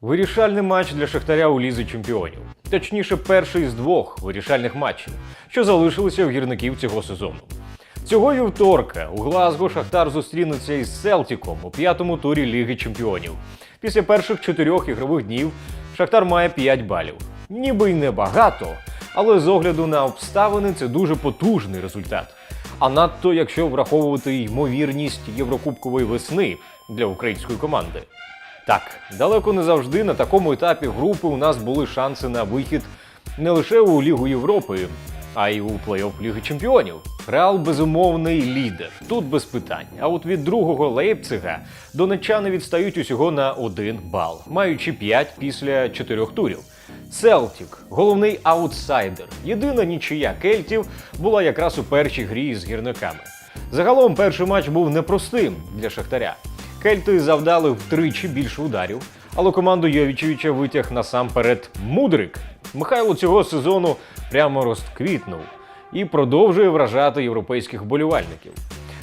Вирішальний матч для Шахтаря у Лізі Чемпіонів. Точніше, перший з двох вирішальних матчів, що залишилися в гірників цього сезону. Цього вівторка у Глазго Шахтар зустрінеться із Селтіком у п'ятому турі Ліги Чемпіонів. Після перших чотирьох ігрових днів Шахтар має 5 балів. Ніби й небагато, але з огляду на обставини це дуже потужний результат. А надто якщо враховувати ймовірність Єврокубкової весни для української команди. Так, далеко не завжди на такому етапі групи у нас були шанси на вихід не лише у Лігу Європи, а й у плей-офф Ліги Чемпіонів. Реал безумовний лідер. Тут без питань. А от від другого Лейпцига донечани відстають усього на один бал, маючи 5 після чотирьох турів. Селтік, головний аутсайдер. Єдина нічия кельтів була якраз у першій грі з гірниками. Загалом перший матч був непростим для Шахтаря. Кельти завдали втричі більше ударів, але команду Йовічевича витяг насамперед мудрик. Михайло цього сезону прямо розквітнув і продовжує вражати європейських болівальників.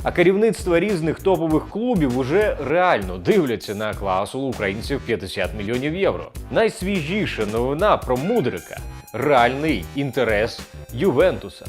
А керівництва різних топових клубів уже реально дивляться на клаусулу українців 50 мільйонів євро. Найсвіжіша новина про мудрика реальний інтерес Ювентуса.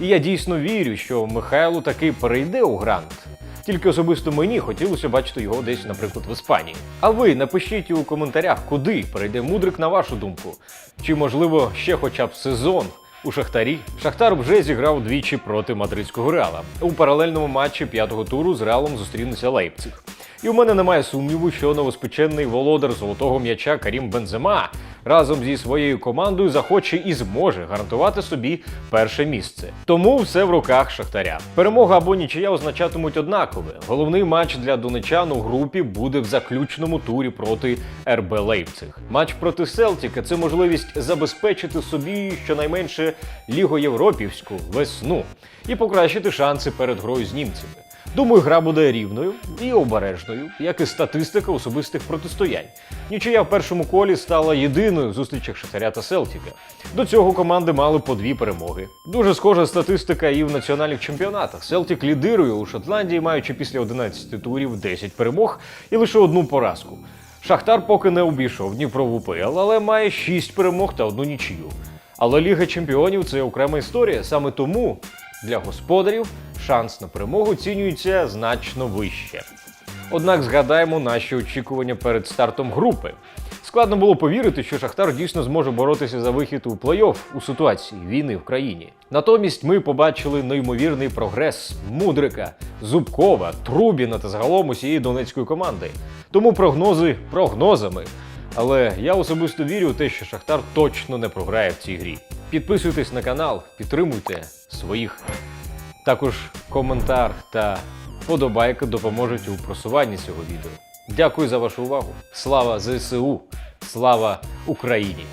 І я дійсно вірю, що Михайло таки перейде у грант. Тільки особисто мені хотілося бачити його десь, наприклад, в Іспанії. А ви напишіть у коментарях, куди перейде мудрик на вашу думку. Чи можливо ще хоча б сезон у Шахтарі? Шахтар вже зіграв двічі проти мадридського реала. У паралельному матчі п'ятого туру з реалом зустрінеться Лейпциг. І у мене немає сумніву, що новоспечений володар золотого м'яча Карім Бензема разом зі своєю командою захоче і зможе гарантувати собі перше місце. Тому все в руках Шахтаря. Перемога або нічия означатимуть однакове. Головний матч для донечан у групі буде в заключному турі проти РБ Лейпциг. Матч проти Селтіка це можливість забезпечити собі щонайменше лігоєвропівську весну і покращити шанси перед грою з німцями. Думаю, гра буде рівною і обережною, як і статистика особистих протистоянь. Нічия в першому колі стала єдиною в зустрічах Шахтаря та Селтіка. До цього команди мали по дві перемоги. Дуже схожа статистика і в національних чемпіонатах. Селтік лідирує у Шотландії, маючи після 11 турів 10 перемог і лише одну поразку. Шахтар поки не обійшов Дніпро в УПЛ, але має 6 перемог та одну нічию. Але Ліга Чемпіонів це окрема історія. Саме тому для господарів шанс на перемогу оцінюється значно вище. Однак згадаємо наші очікування перед стартом групи. Складно було повірити, що Шахтар дійсно зможе боротися за вихід у плей-офф у ситуації війни в країні. Натомість ми побачили неймовірний прогрес Мудрика, Зубкова, Трубіна та загалом усієї донецької команди. Тому прогнози прогнозами. Але я особисто вірю у те, що Шахтар точно не програє в цій грі. Підписуйтесь на канал, підтримуйте своїх. Також коментар та подобайка допоможуть у просуванні цього відео. Дякую за вашу увагу. Слава ЗСУ! Слава Україні!